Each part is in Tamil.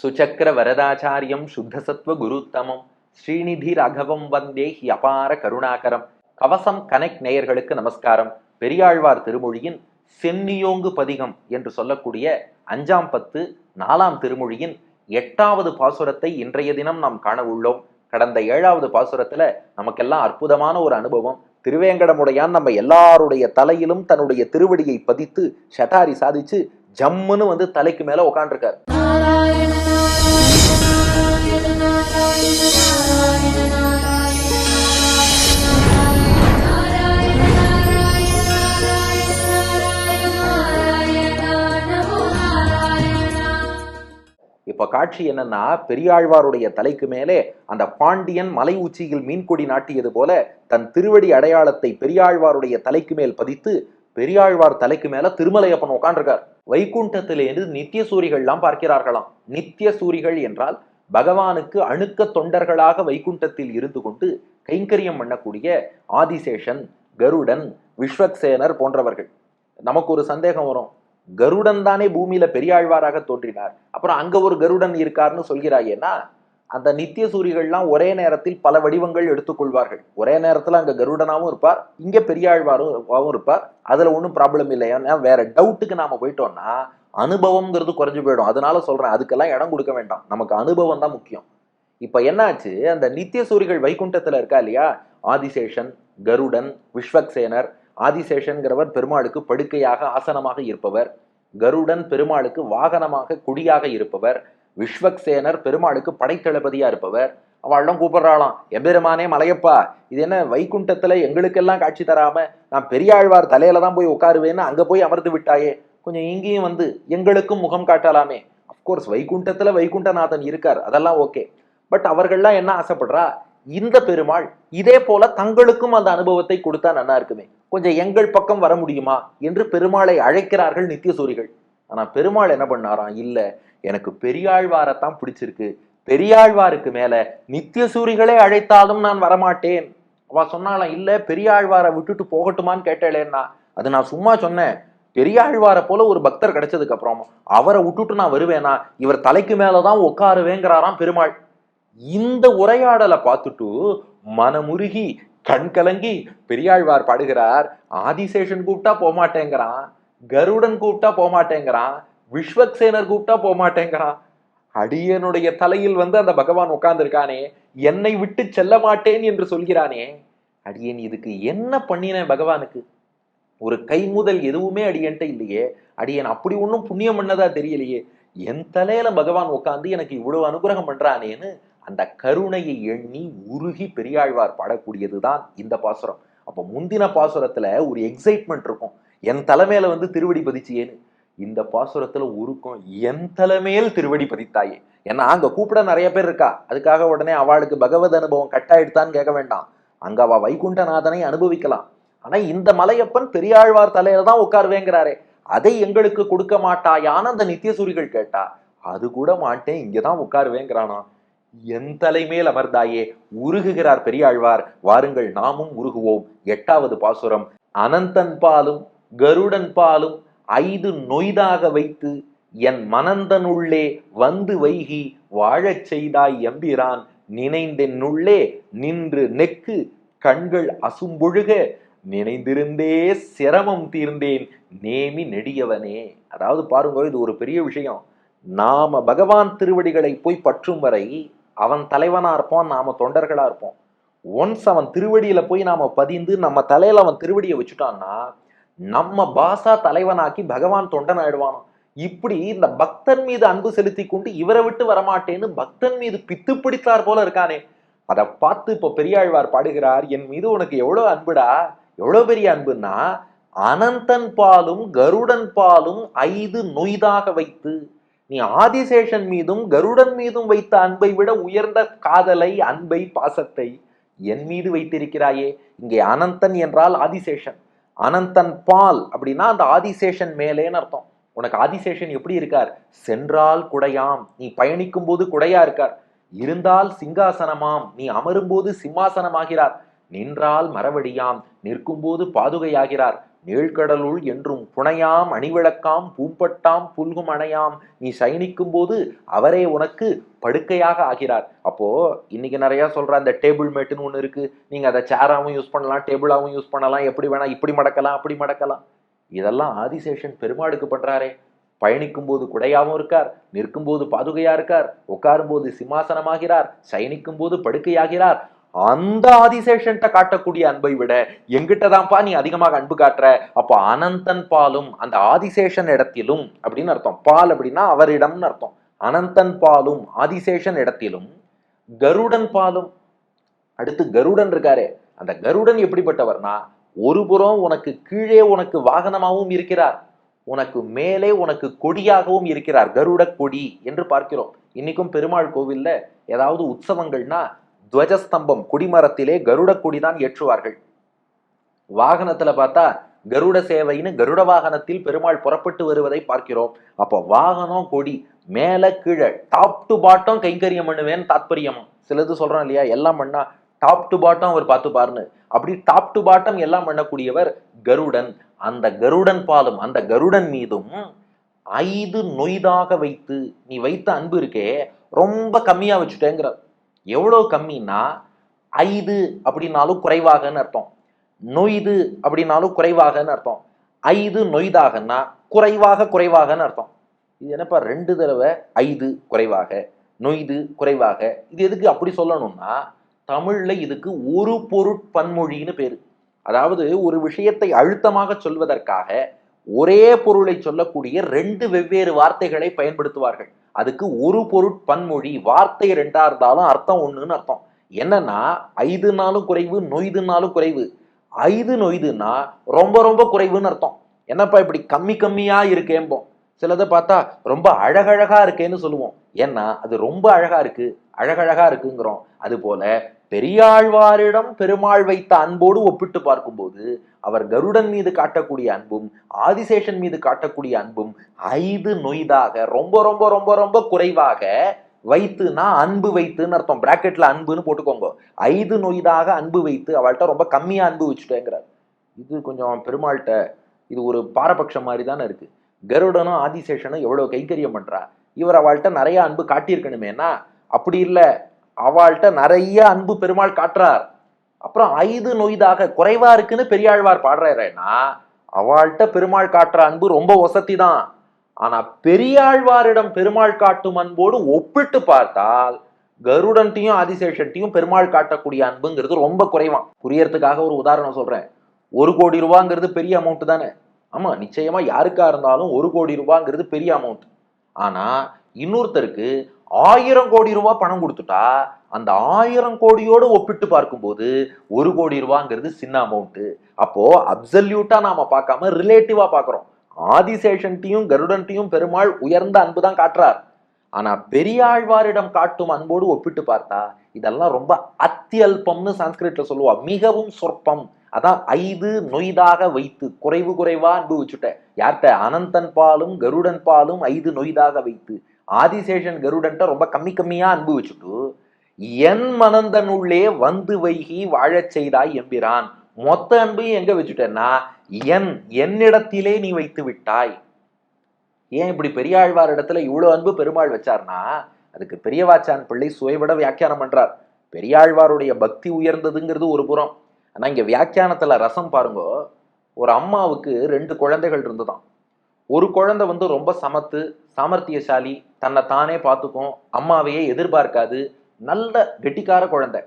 சுச்சக்கர வரதாச்சாரியம் சுத்தசத்வ குருத்தமம். ஸ்ரீநிதி ராகவம் வந்தே ஹி அபார கருணாகரம். கவசம் கனெக்ட் நேயர்களுக்கு நமஸ்காரம். பெரியாழ்வார் திருமொழியின் சென்னியோங்கு பதிகம் என்று சொல்லக்கூடிய அஞ்சாம் பத்து நாலாம் திருமொழியின் எட்டாவது பாசுரத்தை இன்றைய தினம் நாம் காண உள்ளோம். கடந்த ஏழாவது பாசுரத்துல நமக்கெல்லாம் அற்புதமான ஒரு அனுபவம். திருவேங்கடமுடையான் நம்ம எல்லாருடைய தலையிலும் தன்னுடைய திருவடியை பதித்து ஷட்டாரி சாதிச்சு ஜம்முன்னு வந்து தலைக்கு மேல உட்காண்டிருக்கார் இப்ப காட்சி என்னன்னா பெரியாழ்வாருடைய தலைக்கு மேலே அந்த பாண்டியன் மலை உச்சியில் மீன்கொடி நாட்டியது போல தன் திருவடி அடையாளத்தை பெரியாழ்வாருடைய தலைக்கு மேல் பதித்து பெரியாழ்வார் தலைக்கு மேல திருமலையப்பன் உட்காண்டிருக்கார் வைகுண்டத்திலிருந்து நித்திய சூரிகள்லாம் பார்க்கிறார்களாம். நித்திய சூரிகள் என்றால் பகவானுக்கு அணுக்க தொண்டர்களாக வைகுண்டத்தில் இருந்து கொண்டு கைங்கரியம் பண்ணக்கூடிய ஆதிசேஷன் கருடன் விஸ்வக்சேனர் போன்றவர்கள். நமக்கு ஒரு சந்தேகம் வரும். கருடன் தானே பூமியில பெரியாழ்வாராக தோன்றினார். அப்புறம் அங்க ஒரு கருடன் இருக்காருன்னு சொல்கிறாயேன்னா அந்த நித்திய சூரிகள்லாம் ஒரே நேரத்தில் பல வடிவங்கள் எடுத்துக்கொள்வார்கள் ஒரே நேரத்தில் அங்கே கருடனாகவும் இருப்பார் இங்கே பெரியாழ்வாரும் இருப்பார். அதில் ஒன்றும் ப்ராப்ளம் இல்லை. ஏன்னா வேற டவுட்டுக்கு நாம் போயிட்டோம்னா அனுபவம்ங்கிறது குறைஞ்சு போயிடும். அதனால சொல்கிறேன் அதுக்கெல்லாம் இடம் கொடுக்க வேண்டாம். நமக்கு அனுபவம் தான் முக்கியம். இப்போ என்னாச்சு? அந்த நித்திய சூரிகள் வைகுண்டத்தில் இருக்கா இல்லையா? ஆதிசேஷன் கருடன் விஸ்வக்சேனர் ஆதிசேஷன்கிறவர் பெருமாளுக்கு படுக்கையாக ஆசனமாக இருப்பவர். கருடன் பெருமாளுக்கு வாகனமாக குடியாக இருப்பவர். விஸ்வக்சேனர் பெருமாளுக்கு படைத்தளபதியாக இருப்பவர். அவள்லாம் கூப்பிடுறாளாம். எம்பெருமானே மலையப்பா இது என்ன வைகுண்டத்துல எங்களுக்கெல்லாம் காட்சி தராம நான் பெரியாழ்வார் தலையில தான் போய் உட்காருவேன்னு அங்க போய் அமர்ந்து விட்டாயே. கொஞ்சம் இங்கேயும் வந்து எங்களுக்கும் முகம் காட்டலாமே. அஃப்கோர்ஸ் வைகுண்டத்துல வைகுண்டநாதன் இருக்கார். அதெல்லாம் ஓகே பட் அவர்கள்லாம் என்ன ஆசைப்படுறா? இந்த பெருமாள் இதே போல தங்களுக்கும் அந்த அனுபவத்தை கொடுத்தா நல்லா இருக்குமே. கொஞ்சம் எங்கள் பக்கம் வர முடியுமா என்று பெருமாளை அழைக்கிறார்கள் நித்தியசூரிகள். ஆனா பெருமாள் என்ன பண்ணாராம்? இல்ல எனக்கு பெரியாழ்வாரத்தான் பிடிச்சிருக்கு. பெரியாழ்வாருக்கு மேல நித்தியசூரிகளே அழைத்தாலும் நான் வரமாட்டேன். அவ சொன்னாலாம் இல்ல பெரியாழ்வாரை விட்டுட்டு போகட்டுமான்னு கேட்டாளேன்னா. அது நான் சும்மா சொன்னேன். பெரியாழ்வாரை போல ஒரு பக்தர் கிடைச்சதுக்கு அப்புறம் அவரை விட்டுட்டு நான் வருவேனா? இவர் தலைக்கு மேலதான் உட்காருவேங்கிறாராம் பெருமாள். இந்த உரையாடலை பார்த்துட்டு மனமுருகி கண் கலங்கி பெரியாழ்வார் பாடுகிறார். ஆதிசேஷன் கூப்பிட்டா போமாட்டேங்கிறான். கருடன் கூப்பிட்டா போமாட்டேங்கிறான். விஸ்வக்சேனர் கூப்பிட்டா போமாட்டேங்கிறான். அடியனுடைய தலையில் வந்து அந்த பகவான் உட்கார்ந்துருக்கானே. என்னை விட்டு செல்ல மாட்டேன் என்று சொல்கிறானே. அடியேன் இதுக்கு என்ன பண்ணினேன் பகவானுக்கு? ஒரு கை முதல் எதுவுமே அடியன்ட்ட இல்லையே. அடியேன் அப்படி ஒன்றும் புண்ணியம் பண்ணதா தெரியலையே. என் தலையில பகவான் உட்காந்து எனக்கு இவ்வளவு அனுகிரகம் பண்றானேன்னு அந்த கருணையை எண்ணி உருகி பெரியாழ்வார் பாடக்கூடியதுதான் இந்த பாசுரம். அப்போ முந்தின பாசுரத்துல ஒரு எக்ஸைட்மெண்ட் இருக்கும். என் தலைமையில வந்து திருவடி பதிச்சியேன்னு இந்த பாசுரத்துல உருக்கும் என் தலைமையில் திருவடி பதித்தாயே. ஏன்னா அங்க கூப்பிட நிறைய பேர் இருக்கா? அதுக்காக உடனே அவளுக்கு பகவத் அனுபவம் கட்டாயிடுத்தான்னு கேட்க வேண்டாம். அங்க அவ வைகுண்டநாதனை அனுபவிக்கலாம். ஆனா இந்த மலையப்பன் பெரியாழ்வார் தலையில தான் உட்காருவேங்கிறாரே. அதை எங்களுக்கு கொடுக்க மாட்டாயான அந்த நித்தியசூரிகள் கேட்டா அது கூட மாட்டேன் இங்கதான் உட்காருவேங்கிறானா? என் தலைமேல் அமர்ந்தாயே உருகுகிறார் பெரியாழ்வார். வாருங்கள் நாமும் உருகுவோம். எட்டாவது பாசுரம். அனந்தன் பாலும் கருடன் பாலும் ஐது நொய்தாக வைத்து என் மனந்தனுள்ளே வந்து வைகி வாழச் செய்தாய் எம்பிரான். நினைந்தென்னுள்ளே நின்று நெக்கு கண்கள் அசும்பொழுக நினைந்திருந்தே சிரமம் தீர்ந்தேன். நேமி நெடியவனே. அதாவது பாருங்க இது ஒரு பெரிய விஷயம். நாம பகவான் திருவடிகளை போய் பற்றும் வரை அவன் தலைவனாக இருப்போம் நாம் தொண்டர்களாக இருப்போம். ஒன்ஸ் அவன் திருவடியில் போய் நாம் பதிந்து நம்ம தலையில் அவன் திருவடியை வச்சுட்டான்னா நம்ம பாசா தலைவனாக்கி பகவான் தொண்டன் ஆயிடுவானோ இப்படி இந்த பக்தன் மீது அன்பு செலுத்தி கொண்டு இவரை விட்டு வரமாட்டேன்னு பக்தன் மீது பித்து பிடித்தார் போல இருக்கானே. அதை பார்த்து இப்போ பெரியாழ்வார் பாடுகிறார் என் மீது உனக்கு எவ்வளோ அன்புடா? எவ்வளோ பெரிய அன்புன்னா அனந்தன் பாலும் கருடன் பாலும் ஐந்து நொய்தாக வைத்து நீ ஆதிசேஷன் மீதும் கருடன் மீதும் வைத்த அன்பை விட உயர்ந்த காதலை அன்பை பாசத்தை என் மீது வைத்திருக்கிறாயே. இங்கே அனந்தன் என்றால் ஆதிசேஷன். அனந்தன் பால் அப்படின்னா அந்த ஆதிசேஷன் மேலேன்னு அர்த்தம். உனக்கு ஆதிசேஷன் எப்படி இருக்கார்? சென்றால் குடையாம். நீ பயணிக்கும் போது குடையா இருக்கார். இருந்தால் சிங்காசனமாம். நீ அமரும்போது சிம்மாசனமாகிறார். நின்றால் மரவடியாம். நிற்கும்போது பாதுகையாகிறார். நீழ்கடலுள் என்றும் புனையாம் அணிவிளக்காம் பூம்பட்டாம் புல்கும் அணையாம். நீ சயனிக்கும் போது அவரே உனக்கு படுக்கையாக ஆகிறார். அப்போ இன்னைக்கு நிறைய சொல்ற அந்த டேபிள் மேட்டுன்னு ஒன்று இருக்கு. நீங்க அதை சேராகவும் யூஸ் பண்ணலாம் டேபிளாகவும் யூஸ் பண்ணலாம். எப்படி வேணா இப்படி மடக்கலாம் அப்படி மடக்கலாம். இதெல்லாம் ஆதிசேஷன் பெருமாளுக்கு பண்றாரே. பயணிக்கும் போது குடையாகவும் இருக்கார் நிற்கும் போது பாதுகையா இருக்கார் உட்காரும் போது சிம்மாசனமாகிறார் சயனிக்கும் போது படுக்கையாகிறார். அந்த ஆதிசேஷன்ட்ட காட்டக்கூடிய அன்பை விட எங்கிட்ட தான்ப்பா நீ அதிகமாக அன்பு காட்டுற? அப்போ அனந்தன் பாலும் அந்த ஆதிசேஷன் இடத்திலும் அப்படின்னு அர்த்தம். பால் அப்படின்னா அவரிடம்னு அர்த்தம். அனந்தன் பாலும் ஆதிசேஷன் இடத்திலும் கருடன் பாலும். அடுத்து கருடன் இருக்காரே. அந்த கருடன் எப்படிப்பட்டவர்னா ஒரு புறம் உனக்கு கீழே உனக்கு வாகனமாகவும் இருக்கிறார். உனக்கு மேலே உனக்கு கொடியாகவும் இருக்கிறார். கருட கொடி என்று பார்க்கிறோம். இன்னைக்கும் பெருமாள் கோவில்ல ஏதாவது உற்சவங்கள்னா துவஜஸ்தம்பம் குடிமரத்திலே கருட கொடிதான் ஏற்றுவார்கள். வாகனத்துல பார்த்தா கருட சேவைன்னு கருட வாகனத்தில் பெருமாள் புறப்பட்டு வருவதை பார்க்கிறோம். அப்போ வாகனம் கொடி மேல கீழே டாப் டு பாட்டம் கைங்கரியம் பண்ணுவேன்னு தாத்பரியம். சிலது சொல்றோம் இல்லையா? எல்லாம் பண்ணா டாப் டு பாட்டம் அவர் பார்த்து பாருன்னு. அப்படி டாப் டு பாட்டம் எல்லாம் பண்ணக்கூடியவர் கருடன். அந்த கருடன் பாலும் அந்த கருடன் மீதும் ஐது நொய்தாக வைத்து நீ வைத்த அன்பு இருக்கே ரொம்ப கம்மியா வச்சுட்டேங்கிறார். எவ்வளோ கம்மின்னா ஐது அப்படின்னாலும் குறைவாகன்னு அர்த்தம். நொய்து அப்படின்னாலும் குறைவாகன்னு அர்த்தம். ஐது நொய்தாகன்னா குறைவாக குறைவாகன்னு அர்த்தம். இது என்னப்பா ரெண்டு தடவை ஐது குறைவாக நொய்து குறைவாக. இது எதுக்கு அப்படி சொல்லணும்னா தமிழில் இதுக்கு ஒரு பொருட்பன்மொழின்னு பேர். அதாவது ஒரு விஷயத்தை அழுத்தமாக சொல்வதற்காக ஒரே பொருளை சொல்லக்கூடிய ரெண்டு வெவ்வேறு வார்த்தைகளை பயன்படுத்துவார்கள். அதுக்கு ஒரு பொருட்பன்மொழி வார்த்தை ரெண்டா இருந்தாலும் அர்த்தம் ஒண்ணுன்னு அர்த்தம். என்னன்னா ஐந்து நாளும் குறைவு நொய்து நாளும் குறைவு. ஐது நொய்துன்னா ரொம்ப ரொம்ப குறைவுன்னு அர்த்தம். என்னப்பா இப்படி கம்மி கம்மியா இருக்கேம்போம் சிலதை பார்த்தா ரொம்ப அழகழகா இருக்கேன்னு சொல்லுவோம். ஏன்னா அது ரொம்ப அழகா இருக்கு அழகழகா இருக்குங்கிறோம். அது போல பெரியாழ்வாரிடம் பெருமாள் வைத்த அன்போடு ஒப்பிட்டு பார்க்கும்போது அவர் கருடன் மீது காட்டக்கூடிய அன்பும் ஆதிசேஷன் மீது காட்டக்கூடிய அன்பும் ஐது நொய்தாக ரொம்ப ரொம்ப ரொம்ப ரொம்ப குறைவாக வைத்துனா அன்பு வைத்துன்னு அர்த்தம். பிராக்கெட்ல அன்புன்னு போட்டுக்கோங்க. ஐது நொய்தாக அன்பு வைத்து அவள்கிட்ட ரொம்ப கம்மியா அன்பு வச்சுட்டேங்கிறார். இது கொஞ்சம் பெருமாள்கிட்ட இது ஒரு பாரபட்சம் மாதிரி தானே இருக்கு. கருடனும் ஆதிசேஷனும் எவ்வளவு கைங்கரியம் பண்றா? இவர் அவள்கிட்ட நிறைய அன்பு காட்டியிருக்கணுமேனா அப்படி இல்லை. அவள்கிட்ட நிறைய அன்பு பெருமாள் காட்டுறார். அப்புறம் ஐது நொய்தாக குறைவா இருக்குன்னு பெரியாழ்வார் பாடுறாருன்னா அவள்கிட்ட பெருமாள் காட்டுற அன்பு ரொம்ப வசதி தான் ஆனா பெரியாழ்வாரிடம் பெருமாள் காட்டும் அன்போடு ஒப்பிட்டு பார்த்தால் கருடன்ட்டையும் ஆதிசேஷன்ட்டையும் பெருமாள் காட்டக்கூடிய அன்புங்கிறது ரொம்ப குறைவான் புரியறதுக்காக ஒரு உதாரணம் சொல்றேன். ஒரு கோடி ரூபாங்கிறது பெரிய அமௌண்ட் தானே? ஆமா நிச்சயமா யாருக்கா இருந்தாலும் ஒரு கோடி ரூபாங்கிறது பெரிய அமௌண்ட் ஆனா இன்னொருத்தருக்கு ஆயிரம் கோடி ரூபாய் பணம் கொடுத்துட்டா அந்த ஆயிரம் கோடியோடு ஒப்பிட்டு பார்க்கும்போது ஒரு கோடி ரூபாங்கிறது சின்ன அமௌண்ட்டு அப்போ அப்சல்யூட்டா நாம பார்க்காம ரிலேட்டிவா பார்க்குறோம். ஆதிசேஷன்ட்டையும் கருடன்ட்டையும் பெருமாள் உயர்ந்த அன்பு தான் காட்டுறார். ஆனா பெரியாழ்வாரிடம் காட்டும் அன்போடு ஒப்பிட்டு பார்த்தா இதெல்லாம் ரொம்ப அத்தியல்பம்னு சான்ஸ்கிரிட்ல சொல்லுவா. மிகவும் சொற்பம். அதான் ஐது நொய்தாக வைத்து குறைவு குறைவா அன்பு வச்சுட்ட யார்கிட்ட? அனந்தன் பாலும் கருடன் பாலும் ஐது நொய்தாக வைத்து. ஆதிசேஷன் கருடன்ட்ட ரொம்ப கம்மி கம்மியா அன்பு வச்சுட்டு என் மனந்தனுள்ளே வந்து வைகி வாழச் செய்தாய் எம்பிரான் மொத்த அன்பையும் எங்க வச்சுட்டேன்னா என் என்னிடத்திலே நீ வைத்து விட்டாய். ஏன் இப்படி பெரியாழ்வார் இடத்துல இவ்வளவு அன்பு பெருமாள் வச்சார்னா அதுக்கு பெரியவாச்சான் பிள்ளை சுவைபட வியாக்கியானம் பண்றார். பெரியாழ்வாருடைய பக்தி உயர்ந்ததுங்கிறது ஒரு புறம். ஆனா இங்க வியாக்கியானத்துல ரசம் பாருங்க ஒரு அம்மாவுக்கு ரெண்டு குழந்தைகள் இருந்ததான். ஒரு குழந்தை வந்து ரொம்ப சமத்து சாமர்த்தியசாலி தன்னை தானே பார்த்துக்கும் அம்மாவையே எதிர்பார்க்காது நல்ல கெட்டிக்கார குழந்தை.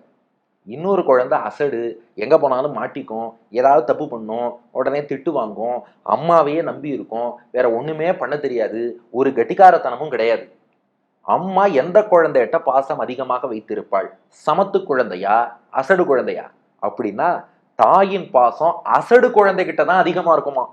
இன்னொரு குழந்தை அசடு எங்கே போனாலும் மாட்டிக்கும் ஏதாவது தப்பு பண்ணும் உடனே திட்டு வாங்கும் அம்மாவையே நம்பி இருக்கும் வேற ஒன்றுமே பண்ண தெரியாது ஒரு கெட்டிக்காரத்தனமும் கிடையாது. அம்மா எந்த குழந்தைகிட்ட பாசம் அதிகமாக வைத்திருப்பாள்? சமத்து குழந்தையா அசடு குழந்தையா? அப்படின்னா தாயின் பாசம் அசடு குழந்தைகிட்ட தான் அதிகமாக இருக்குமா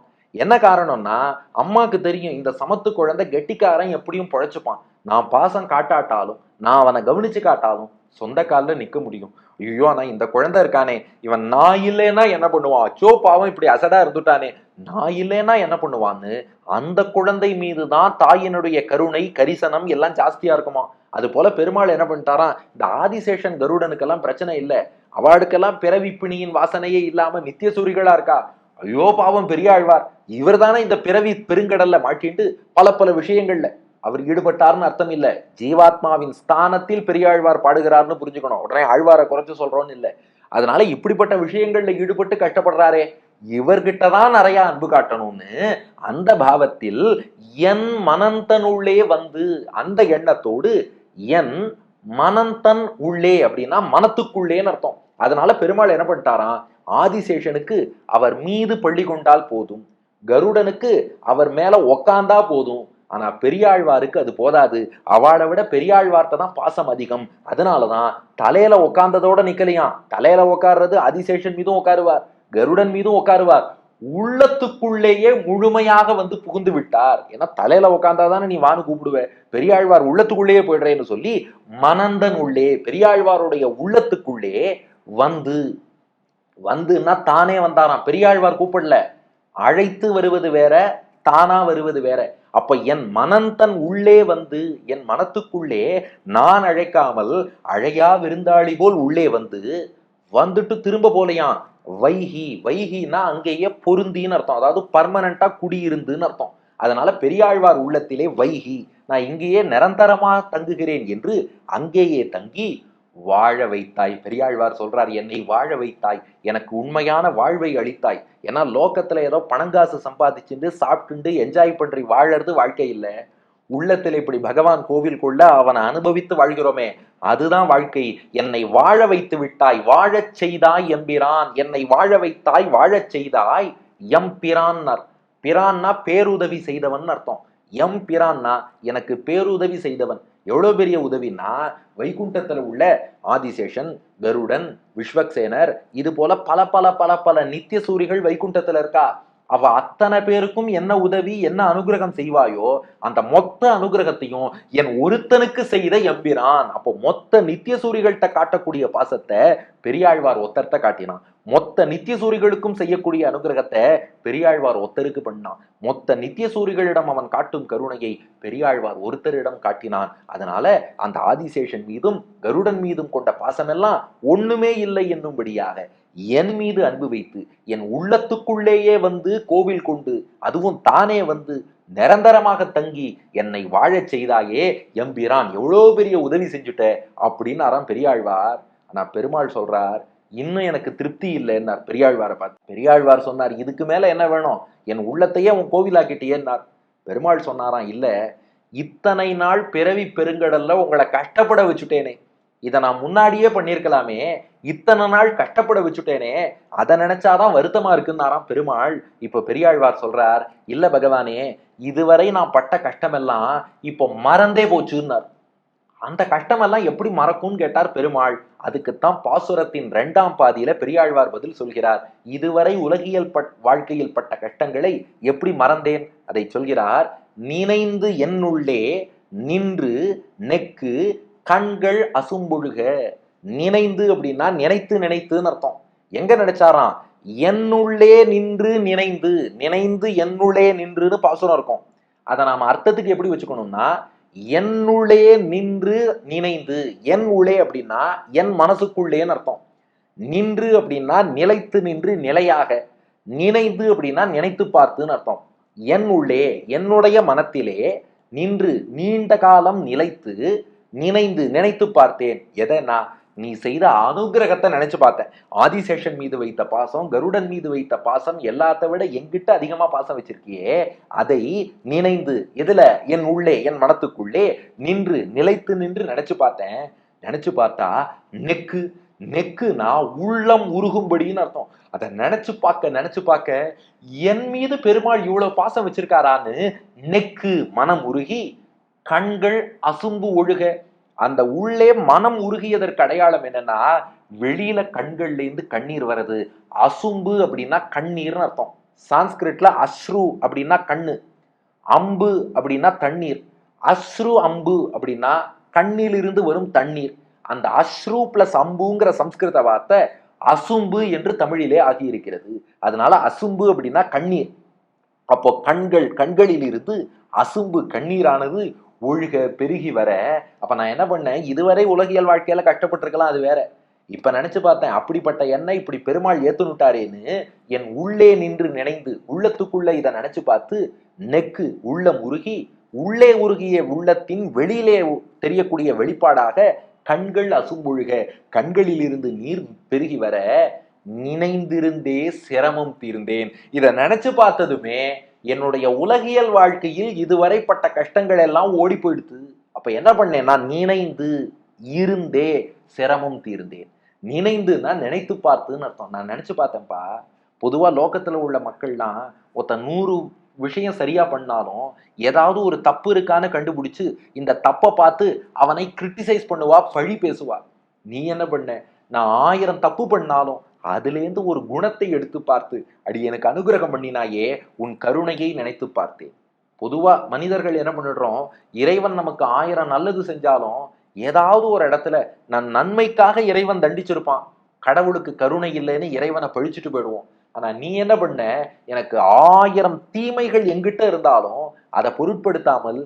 என்ன காரணம்னா அம்மாவுக்கு தெரியும் இந்த சமத்து குழந்தை கெட்டிக்காரன் எப்படியும் பொழைச்சுப்பான். நான் பாசம் காட்டாட்டாலும் நான் அவனை கவனிச்சு காட்டாலும் சொந்த காலில் நிக்க முடியும். ஐயோ ஆனால் இந்த குழந்தை இருக்கானே. இவன் நான் இல்லைன்னா என்ன பண்ணுவான்? அச்சோ பாவம் இப்படி அசடா இருந்துட்டானே. நான் இல்லைன்னா என்ன பண்ணுவான்னு அந்த குழந்தை மீது தான் தாயினுடைய கருணை கரிசனம் எல்லாம் ஜாஸ்தியா இருக்குமா? அது போல பெருமாள் என்ன பண்ணிட்டாராம்? இந்த ஆதிசேஷன் கருடனுக்கெல்லாம் பிரச்சனை இல்லை. அவளுக்கெல்லாம் பிறவி பிணியின் வாசனையே இல்லாம நித்திய சூரிகளா இருக்கா? ஐயோ பாவம் பெரியாழ்வார் இவர் தானே இந்த பிறவி பெருங்கடல்ல மாட்டிட்டு பல பல விஷயங்கள்ல. அவர் ஈடுபட்டார்னு அர்த்தம் இல்ல. ஜீவாத்மாவின் ஸ்தானத்தில் பெரியாழ்வார் பாடுகிறார்னு புரிஞ்சுக்கணும். உடனே ஆழ்வாரை குறைச்சு சொல்றோம்னு இல்லை. அதனால இப்படிப்பட்ட விஷயங்கள்ல ஈடுபட்டு கஷ்டப்படுறாரே. இவர்கிட்ட தான் நிறைய அன்பு காட்டணும்னு அந்த பாவத்தில் என் மனந்தன் உள்ளே வந்து அந்த எண்ணத்தோடு என் மனந்தன் உள்ளே அப்படின்னா மனத்துக்குள்ளேன்னு அர்த்தம். அதனால பெருமாள் என்ன பண்ணிட்டாராம்? ஆதிசேஷனுக்கு அவர் மீது பள்ளி கொண்டால் போதும். கருடனுக்கு அவர் மேல உக்காந்தா போதும். ஆனா பெரியாழ்வாருக்கு அது போதாது. அவளை விட பெரியாழ்வார்த்தை தான் பாசம் அதிகம். அதனாலதான் தலையில உக்காந்ததோட நிக்கலையாம். தலையில உட்கார்றது ஆதிசேஷன் மீதும் உட்காருவார் கருடன் மீதும் உட்காருவார் உள்ளத்துக்குள்ளேயே முழுமையாக வந்து புகுந்து விட்டார். ஏன்னா தலையில உட்காந்தாதானே நீ வானு கூப்பிடுவ. பெரியாழ்வார் உள்ளத்துக்குள்ளேயே போயிடுறேன்னு சொல்லி மனந்தன் உள்ளே பெரியாழ்வாருடைய உள்ளத்துக்குள்ளே வந்து வந்துன்னா தானே வந்தாராம். பெரியாழ்வார் கூப்பிடல. அழைத்து வருவது வேற தானா வருவது வேற. அப்ப என் மனந்தன் உள்ளே வந்து என் மனத்துக்குள்ளே நான் அழைக்காமல் அழையா விருந்தாளி போல் உள்ளே வந்து வந்துட்டு திரும்ப போலையாம். வைகி வைகின்னா அங்கேயே பொருந்தின்னு அர்த்தம். அதாவது பர்மனண்டா குடியிருந்துன்னு அர்த்தம். அதனால பெரியாழ்வார் உள்ளத்திலே வைகி நான் இங்கேயே நிரந்தரமா தங்குகிறேன் என்று அங்கேயே தங்கி வாழ வைத்தாய். பெரியாழ்வார் சொல்றார் என்னை வாழ வைத்தாய். எனக்கு உண்மையான வாழ்வை அளித்தாய். ஏன்னா லோக்கத்துல ஏதோ பணங்காசு சம்பாதிச்சுட்டு சாப்பிட்டுண்டு என்ஜாய் பண்றி வாழறது வாழ்க்கை இல்லை. உள்ளத்தில் இப்படி பகவான் கோவில் கொள்ள அவனை அனுபவித்து வாழ்கிறோமே அதுதான் வாழ்க்கை. என்னை வாழ வைத்து விட்டாய் வாழச் செய்தாய் எம்பிரான் என்னை வாழ வைத்தாய் வாழச் செய்தாய். எம் பிரான்னா பேருதவி செய்தவன் அர்த்தம். எம் பிரான்னா எனக்கு பேருதவி செய்தவன். எவ்வளோ பெரிய உதவினா வைகுண்டத்தில் உள்ள ஆதிசேஷன் கருடன் விஸ்வக்சேனர் இது போல பல பல பல பல நித்திய சூரிகள் வைகுண்டத்தில் இருக்கா? அவ அத்தனை பேருக்கும் என்ன உதவி என்ன அனுகிரகம் செய்வாயோ அந்த மொத்த அனுகிரகத்தையும் என் ஒருத்தனுக்கு செய்த எம்பிரான் அப்போ மொத்த நித்திய சூரிகள்கிட்ட காட்டக்கூடிய பாசத்தை பெரியாழ்வார் ஒத்தர்த்த காட்டினான். மொத்த நித்திய சூரிகளுக்கும் செய்யக்கூடிய அனுகிரகத்தை பெரியாழ்வார் ஒத்தருக்கு பண்ணான் மொத்த நித்திய சூரிகளிடம் அவன் காட்டும் கருணையை பெரியாழ்வார் ஒருத்தரிடம் காட்டினான். அதனால அந்த ஆதிசேஷன் மீதும் கருடன் மீதும் கொண்ட பாசமெல்லாம் ஒண்ணுமே இல்லை என்னும்படியாக என் மீது அன்பு வைத்து என் உள்ளத்துக்குள்ளேயே வந்து கோவில் கொண்டு அதுவும் தானே வந்து நிரந்தரமாக தங்கி என்னை வாழச் செய்தாயே எம்பிரான் எவ்வளோ பெரிய உதவி செஞ்சுட்ட அப்படின்னு அறம் பெரியாழ்வார் ஆனா பெருமாள் சொல்றார் இன்னும் எனக்கு திருப்தி இல்லைன்னார். பெரியாழ்வாரை பார்த்து பெரியாழ்வார் சொன்னார் இதுக்கு மேல என்ன வேணும்? என் உள்ளத்தையே உன் கோவிலாக்கிட்டேன்னார் பெருமாள் சொன்னாராம் இல்லை இத்தனை நாள் பிறவி பெருங்கடல்ல உங்களை கஷ்டப்பட வச்சுட்டேனே. இதை நான் முன்னாடியே பண்ணியிருக்கலாமே. இத்தனை நாள் கஷ்டப்பட வச்சுட்டேனே. அதை நினைச்சாதான் வருத்தமா இருக்குன்னாராம் பெருமாள். இப்ப பெரியாழ்வார் சொல்றார் இல்ல பகவானே இதுவரை நான் பட்ட கஷ்டமெல்லாம் இப்போ மறந்தே போச்சுன்னார். அந்த கஷ்டமெல்லாம் எப்படி மறக்கும்னு கேட்டார் பெருமாள். அதுக்குத்தான் பாசுரத்தின் இரண்டாம் பாதியில பெரியாழ்வார் பதில் சொல்கிறார். இதுவரை உலகியல் பட் வாழ்க்கையில் பட்ட கஷ்டங்களை எப்படி மறந்தேன்? அதை சொல்கிறார் நினைந்து என்னுள்ளே நின்று நெக்கு கண்கள் அசும்பொழுக. நினைந்து அப்படின்னா நினைத்து நினைத்துன்னு அர்த்தம். எங்க நினைச்சாராம்? என்னுள்ளே நின்று நினைந்து நினைந்து என்னுள்ளே நின்றுன்னு பாசுரம் இருக்கும். அதை நாம அர்த்தத்துக்கு எப்படி வச்சுக்கணும்னா என்னுள்ளே நின்று நினைந்து என் உள்ளே அப்படின்னா என் மனசுக்குள்ளேன்னு அர்த்தம். நின்று அப்படின்னா நிலைத்து நின்று நிலையாக நினைந்து அப்படின்னா நினைத்து பார்த்துன்னு அர்த்தம். என் உள்ளே என்னுடைய மனத்திலே நின்று நீண்ட காலம் நிலைத்து நினைந்து நினைத்து பார்த்தேன். எதனா நீ செய்த அனுகிரகத்தை நினைச்சு பார்த்தேன். ஆதிசேஷன் மீது வைத்த பாசம் கருடன் மீது வைத்த பாசம் எல்லாத்த விட எங்கிட்ட அதிகமா பாசம் வச்சிருக்கியே அதை நினைந்து எதுல? என் உள்ளே என் மனத்துக்குள்ளே நின்று நிலைத்து நின்று நினைச்சு பார்த்தேன். நினைச்சு பார்த்தா நெக்கு நெக்குனா உள்ளம் உருகும்படின்னு அர்த்தம். அதை நினைச்சு பார்க்க நினைச்சு பார்க்க என் மீது பெருமாள் இவ்வளவு பாசம் வச்சிருக்காரான்னு நெக்கு மனம் உருகி கண்கள் அசும்பு ஒழுக அந்த உள்ளே மனம் உருகியதற்கு அடையாளம் என்னன்னா வெளியில கண்கள்ல இருந்து கண்ணீர் வர்றது. அசும்பு அப்படின்னா கண்ணீர்னு அர்த்தம். சான்ஸ்கிரிட்ல அஸ்ரு அப்படின்னா கண்ணு. அம்பு அப்படின்னா தண்ணீர். அஸ்ரு அம்பு அப்படின்னா கண்ணிலிருந்து வரும் தண்ணீர். அந்த அஸ்ரு பிளஸ் அம்புங்கிற சம்ஸ்கிருத வார்த்தை அசும்பு என்று தமிழிலே ஆகியிருக்கிறது. அதனால அசும்பு அப்படின்னா கண்ணீர். அப்போ கண்கள் கண்களில் இருந்து அசும்பு கண்ணீரானது ஒழுக பெருகி வர அப்ப நான் என்ன பண்ணேன்? இதுவரை உலகியல் வாழ்க்கையில கஷ்டப்பட்டிருக்கலாம் அது வேற. இப்ப நினைச்சு பார்த்தேன் அப்படிப்பட்ட என்னை இப்படி பெருமாள் ஏத்துனுட்டாரேன்னு என் உள்ளே நின்று நினைந்து உள்ளத்துக்குள்ள இதை நினைச்சு பார்த்து நெக்கு உள்ளம் உருகி உள்ளே உருகிய உள்ளத்தின் வெளியிலே தெரியக்கூடிய வெளிப்பாடாக கண்கள் அசும்பொழுக கண்களில் இருந்து நீர் பெருகி வர நினைந்திருந்தே சிரமம் தீர்ந்தேன். இதை நினைச்சு பார்த்ததுமே என்னுடைய உலகியல் வாழ்க்கையில் இதுவரைப்பட்ட கஷ்டங்கள் எல்லாம் ஓடி போயிடுத்து அப்ப என்ன பண்ணேன் நான் நினைந்து இருந்தே சிரமம் தீர்ந்தேன். நினைந்துன்னா நினைத்து பார்த்துன்னு அர்த்தம். நான் நினைச்சு பார்த்தேன்ப்பா பொதுவா லோகத்துல உள்ள மக்கள்லாம் ஒருத்த நூறு விஷயம் சரியா பண்ணாலும் ஏதாவது ஒரு தப்பு இருக்கான்னு கண்டுபிடிச்சு இந்த தப்பை பார்த்து அவனை கிரிட்டிசைஸ் பண்ணுவா பழி பேசுவா. நீ என்ன பண்ண? நான் ஆயிரம் தப்பு பண்ணாலும் அதுலேருந்து ஒரு குணத்தை எடுத்து பார்த்து அடி எனக்கு அனுகிரகம் பண்ணினாயே உன் கருணையை நினைத்து பார்த்தேன். பொதுவா மனிதர்கள் என்ன பண்ணிடுறோம் இறைவன் நமக்கு ஆயிரம் நல்லது செஞ்சாலும் ஏதாவது ஒரு இடத்துல நான் நன்மைக்காக இறைவன் தண்டிச்சிருப்பான். கடவுளுக்கு கருணை இல்லைன்னு இறைவனை பழிச்சுட்டு போயிடுவோம். ஆனா நீ என்ன பண்ண? எனக்கு ஆயிரம் தீமைகள் எங்கிட்ட இருந்தாலும் அதை பொருட்படுத்தாமல்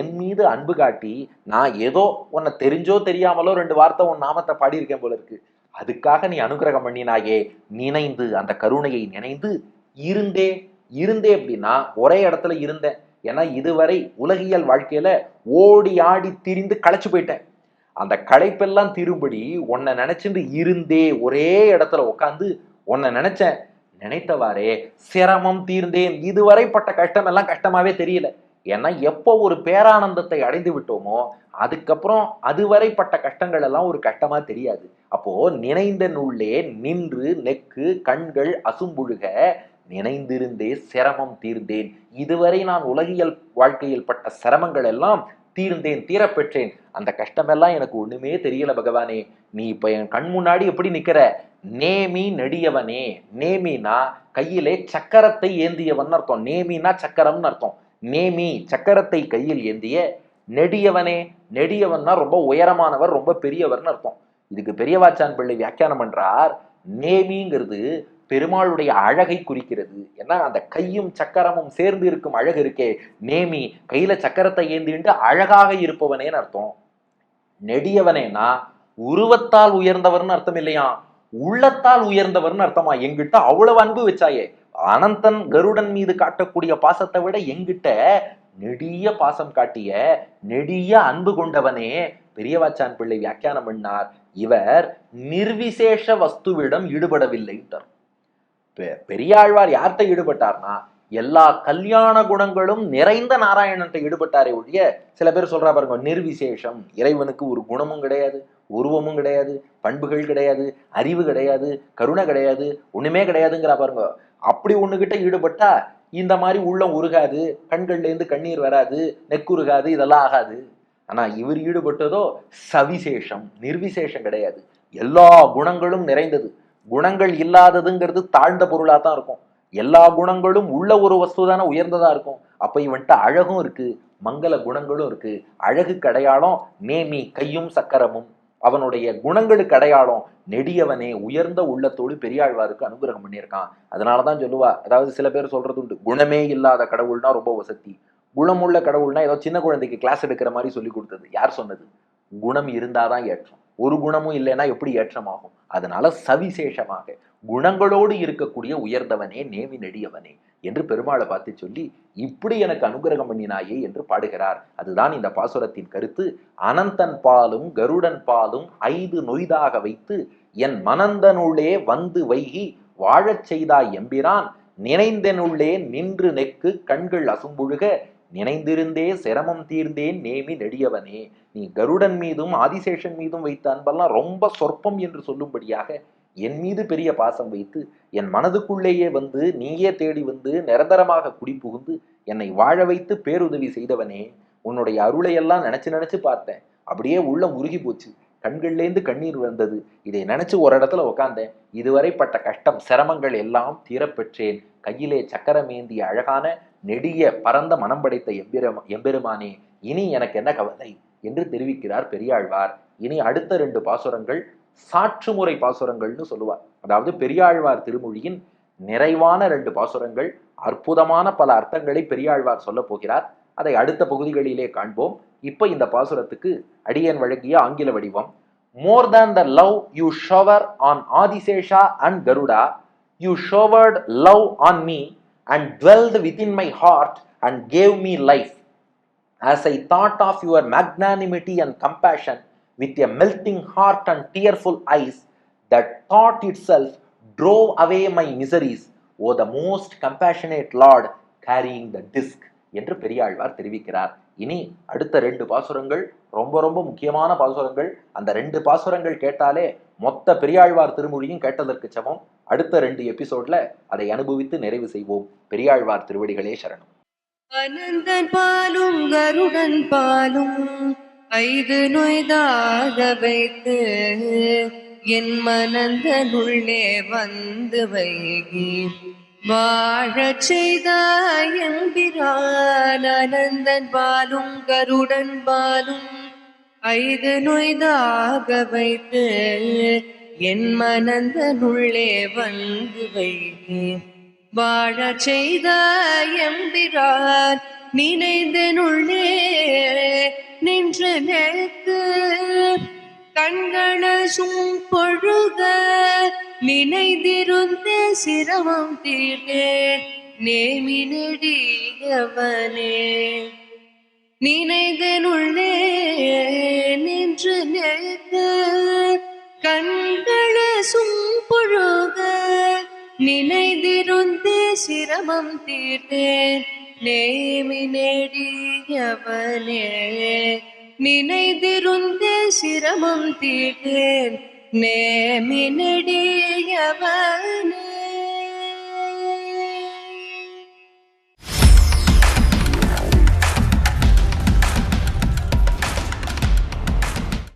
என் மீது அன்பு காட்டி நான் ஏதோ உன்னை தெரிஞ்சோ தெரியாமலோ ரெண்டு வார்த்தை உன் நாமத்தை பாடியிருக்கேன் போல இருக்கு. அதுக்காக நீ அனுகிரகம் பண்ணினாயே நினைந்து அந்த கருணையை நினைந்து இருந்தே இருந்தே அப்படின்னா ஒரே இடத்துல இருந்தேன். ஏன்னா இதுவரை உலகியல் வாழ்க்கையில ஓடி ஆடி திரிந்து களைச்சு போயிட்டேன். அந்த களைப்பெல்லாம் திரும்படி உன்னை நினைச்சிட்டு இருந்தே ஒரே இடத்துல உட்காந்து உன்னை நினைச்சேன். நினைத்தவாறே சிரமம் தீர்ந்தேன். இதுவரை பட்ட கஷ்டம் எல்லாம் கஷ்டமாவே தெரியல. ஏன்னா எப்போ ஒரு பேரானந்தத்தை அடைந்து விட்டோமோ அதுக்கப்புறம் அதுவரை பட்ட கஷ்டங்கள் எல்லாம் ஒரு கஷ்டமா தெரியாது. அப்போ நினைந்த நூல்லே நின்று நெக்கு கண்கள் அசும்புழுக நினைந்திருந்தே சிரமம் தீர்ந்தேன். இதுவரை நான் உலகியல் வாழ்க்கையில் பட்ட சிரமங்கள் எல்லாம் தீர்ந்தேன் தீரப்பெற்றேன். அந்த கஷ்டமெல்லாம் எனக்கு ஒண்ணுமே தெரியல பகவானே. நீ இப்ப என் கண் முன்னாடி எப்படி நிக்கிற? நேமி நெடியவனே. நேமினா கையிலே சக்கரத்தை ஏந்தியவன் அர்த்தம். நேமினா சக்கரம்னு அர்த்தம். நேமி சக்கரத்தை கையில் ஏந்திய நெடியவனே நெடியவன்னா ரொம்ப உயரமானவர் ரொம்ப பெரியவர்னு அர்த்தம். இதுக்கு பெரியவாச்சான் பிள்ளை வியாக்கியானம் பண்றார். நேமிங்கிறது பெருமாளுடைய அழகை குறிக்கிறது. ஏன்னா அந்த கையும் சக்கரமும் சேர்ந்து இருக்கும் அழகு இருக்கே. நேமி கையில சக்கரத்தை ஏந்திண்டு அழகாக இருப்பவனேன்னு அர்த்தம். நெடியவனேனா உருவத்தால் உயர்ந்தவர்னு அர்த்தம் இல்லையா? உள்ளத்தால் உயர்ந்தவர்னு அர்த்தமா? எங்கிட்ட அவ்வளவு அன்பு வச்சாயே. அனந்தன் கருடன் மீது காட்டக்கூடிய பாசத்தை விட எங்கிட்ட நெடிய பாசம் காட்டிய நெடிய அன்பு கொண்டவனே பெரியவாச்சான் பிள்ளை வியாக்கியானம் பண்ணார் இவர் நிர்விசேஷ வஸ்துவிடம் ஈடுபடவில்லை பெ- பெரியாழ்வார் யார்கிட்ட ஈடுபட்டார்னா எல்லா கல்யாண குணங்களும் நிறைந்த நாராயணன்ட்ட ஈடுபட்டாரே ஒழிய சில பேர் சொல்றா பாருங்க நிர்விசேஷம். இறைவனுக்கு ஒரு குணமும் கிடையாது உருவமும் கிடையாது பண்புகள் கிடையாது அறிவு கிடையாது கருணை கிடையாது ஒண்ணுமே கிடையாதுங்கிறா பாருங்க. அப்படி ஒண்ணுகிட்ட ஈடுபட்டா இந்த மாதிரி உள்ளம் உருகாது கண்கள்ல இருந்து கண்ணீர் வராது நெக்குருகாது இதெல்லாம் ஆகாது. ஆனா இவர் ஈடுபட்டதோ சவிசேஷம் நிர்விசேஷம் கிடையாது. எல்லா குணங்களும் நிறைந்தது. குணங்கள் இல்லாததுங்கிறது தாழ்ந்த பொருளா தான் இருக்கும். எல்லா குணங்களும் உள்ள ஒரு வஸ்து தானே உயர்ந்ததா இருக்கும். அப்ப இவன்ட்ட அழகும் இருக்கு மங்கள குணங்களும் இருக்கு. அழகு கடையாளம் நேமி கையும் சக்கரமும். அவனுடைய குணங்களுக்கு அடையாளம் நெடியவனே உயர்ந்த உள்ளத்தோடு பெரியாழ்வாருக்கு அனுகிரகம் பண்ணியிருக்கான். அதனாலதான் சொல்லுவா அதாவது சில பேர் சொல்றது உண்டு குணமே இல்லாத கடவுள்னா ரொம்ப வசதி. குணமுள்ள கடவுள்னா ஏதோ சின்ன குழந்தைக்கு கிளாஸ் எடுக்கிற மாதிரி சொல்லி கொடுத்தது. யார் சொன்னது? குணம் இருந்தாதான் ஏற்றம். ஒரு குணமும் இல்லைன்னா எப்படி ஏற்றமாகும்? அதனால சவிசேஷமாக குணங்களோடு இருக்கக்கூடிய உயர்ந்தவனே நேமி நெடியவனே என்று பெருமாளை பார்த்து சொல்லி இப்படி எனக்கு அனுகிரகம் பண்ணினாயே என்று பாடுகிறார். அதுதான் இந்த பாசுரத்தின் கருத்து. அனந்தன் பாலும் கருடன் பாலும் ஐந்து நொய்தாக வைத்து என் மனந்தனுள்ளே வந்து வைகி வாழச் செய்தாய் எம்பிரான் நினைந்தனுள்ளே நின்று நெக்கு கண்கள் அசும்புழுக நினைந்திருந்தே சிரமம் தீர்ந்தேன் நேமி நெடியவனே. நீ கருடன் மீதும் ஆதிசேஷன் மீதும் வைத்த அன்பெல்லாம் ரொம்ப சொற்பம் என்று சொல்லும்படியாக என் மீது பெரிய பாசம் வைத்து என் மனதுக்குள்ளேயே வந்து நீயே தேடி வந்து நிரந்தரமாக குடிபுகுந்து என்னை வாழ வைத்து பேருதவி செய்தவனே உன்னுடைய அருளையெல்லாம் நினைச்சு நினைச்சு பார்த்தேன். அப்படியே உள்ளம் உருகி போச்சு. கண்கள்லேருந்து கண்ணீர் வந்தது. இதை நினைச்சு ஒரு இடத்துல உக்காந்தேன். இதுவரை பட்ட கஷ்டம் சிரமங்கள் எல்லாம் தீரப்பெற்றேன். கையிலே சக்கரமேந்திய அழகான நெடிய பரந்த மனம் படைத்த எம்பெருமா எம்பெருமானே இனி எனக்கு என்ன கவலை? என்று தெரிவிக்கிறார் பெரியாழ்வார். இனி அடுத்த ரெண்டு பாசுரங்கள் சாற்று முறை பாசுரங்கள்னு சொல்லுவார் அதாவது பெரியாழ்வார் திருமொழியின் நிறைவான ரெண்டு பாசுரங்கள் அற்புதமான பல அர்த்தங்களை பெரியாழ்வார் சொல்ல போகிறார் அதை அடுத்த பகுதிகளிலே காண்போம் இப்போ இந்த பாசுரத்துக்கு அடியன் வழங்கிய ஆங்கில வடிவம் more than the love you shower on Adishesha and Garuda you showered love on me and dwelt within my heart and gave me life as I thought of your magnanimity and compassion with a melting heart and tearful eyes, that thought itself drove away my miseries. O the most compassionate Lord, carrying the disc என்று பெரியாழ்வார் தெரிவிக்கிறார். இனி அடுத்த ரெண்டு பாசுரங்கள் ரொம்ப ரொம்ப முக்கியமான பாசுரங்கள். அந்த ரெண்டு பாசுரங்கள் கேட்டாலே மொத்த பெரியாழ்வார் திருமொழியும் கேட்டதற்கு சமம். அடுத்த ரெண்டு எபிசோட்ல அதை அனுபவித்து நிறைவு செய்வோம். பெரியாழ்வார் திருவடிகளே சரணம். அனந்தன் பாலும் கருடன் பாலும் ஐது நொய்தாக வைத்து என் மனந்தனுள்ளே வந்து வைகி. வாழச் செய்த எம்பிரான் அனந்தன் பாலும் கருடன் பாலும் ஐது நொய்தாக வைத்து என் மனந்தனுள்ளே வந்து வைகி. வாழச் செய்த எம்பிரான் நினைந்தனுள்ளே நின்று நேக்கு கண்களசும் பொழுக நினைந்திருந்தே சிரமம் தீர்த்தே நேமி நெடியவனே நினைந்தனுள்ளே நின்று நேக்க கண்களசும் பொழுக நினைந்திருந்தே சிரமம் தீர்த்தேன் நேமி நெடியவனே நினைந்திருந்தே சிரமம் தீட்டேன் நேமி நெடியவனே